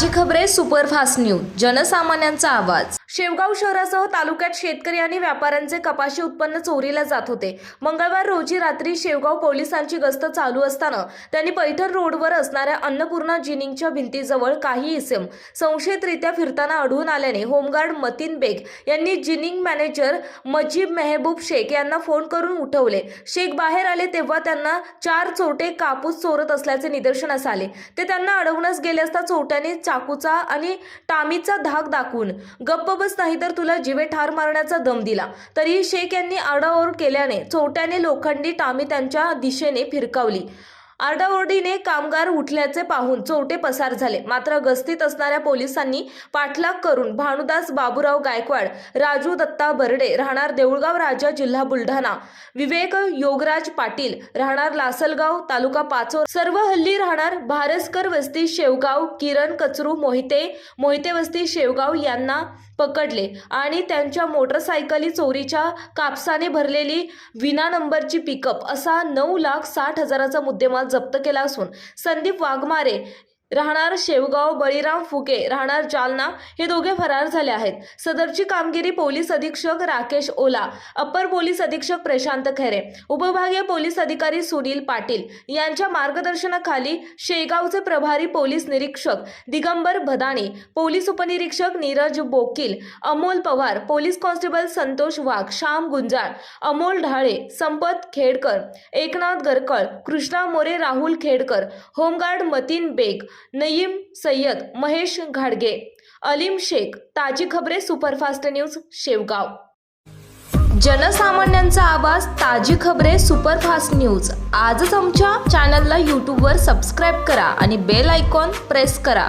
ताजी खबरे superfast news जनसामान्यांचा आवाज. शेवगाव शहरासह तालुक्यात शेतकरी आणि व्यापाऱ्यांचे कपाशी उत्पन्न चोरीला जात होते. मंगळवार रोजी रात्री शेवगाव पोलिसांची गस्त चालू असताना त्यांनी पैठण रोडवर असणाऱ्या अन्नपूर्णा जिनिंगच्या भिंतीजवळ काही इसम संशयितरित्या फिरताना आढळून आल्याने होमगार्ड मतीन बेग यांनी जिनिंग मॅनेजर मजीब मेहबूब शेख यांना फोन करून उठवले. शेख बाहेर आले तेव्हा त्यांना चार चोरटे कापूस चोरत असल्याचे निदर्शनास आले. ते त्यांना अडवण्यास गेले असता चोरट्याने चाकूचा आणि टामीचा धाक दाखवून गप्प बस नाही तर तुला जीवे ठार मारण्याचा दम दिला. तरीही शेख यांनी आरडाओरड केल्याने चोट्याने लोखंडी टामी त्यांच्या दिशेने फिरकावली. आरडाओरडीने कामगार उठल्याचे पाहून चोरटे पसार झाले. मात्र गस्तीत असणाऱ्या पोलिसांनी पाठलाग करून भानुदास बाबूराव गायकवाड राजू दत्ता बर्डे राहणार देऊळगाव राजा जिल्हा बुलढाणा विवेक योगराज पाटील राहणार लासलगाव तालुका पाचोर सर्व हल्ली राहणार भारसकर वस्ती शेवगाव किरण कचरू मोहिते मोहिते वस्ती शेवगाव यांना पकडले आणि त्यांच्या मोटरसायकली चोरीच्या कापसाने भरलेली विना नंबरची पिकअप असा नऊ लाख साठ हजाराचा मुद्देमाल जप्त केला असून संदीप वाघमारे राहणार शेवगाव बळीराम फुके राहणार जालना हे दोघे फरार झाले आहेत. सदरची कामगिरी पोलीस अधीक्षक राकेश ओला अप्पर पोलीस अधीक्षक प्रशांत खैरे उपविभागीय पोलीस अधिकारी सुनील पाटील यांच्या मार्गदर्शनाखाली शेगावचे प्रभारी पोलीस निरीक्षक दिगंबर भदाणे पोलीस उपनिरीक्षक Neeraj Bokil Amol Pawar police constable Santosh Wagh Shyam Gunjal Amol Dhale Sampat Khedkar Eknath Garkal Krishna More Rahul Khedkar home guard Matin Beg Naeem Sayyed Mahesh घाडगे अलीम शेख ताजी खबरे सुपरफास्ट न्यूज शेवगाव. जनसामान्यांचा आवाज ताजी खबरे superfast news. आजच आमच्या चॅनलला यूट्यूबवर सबस्क्राईब करा आणि बेल आयकॉन प्रेस करा.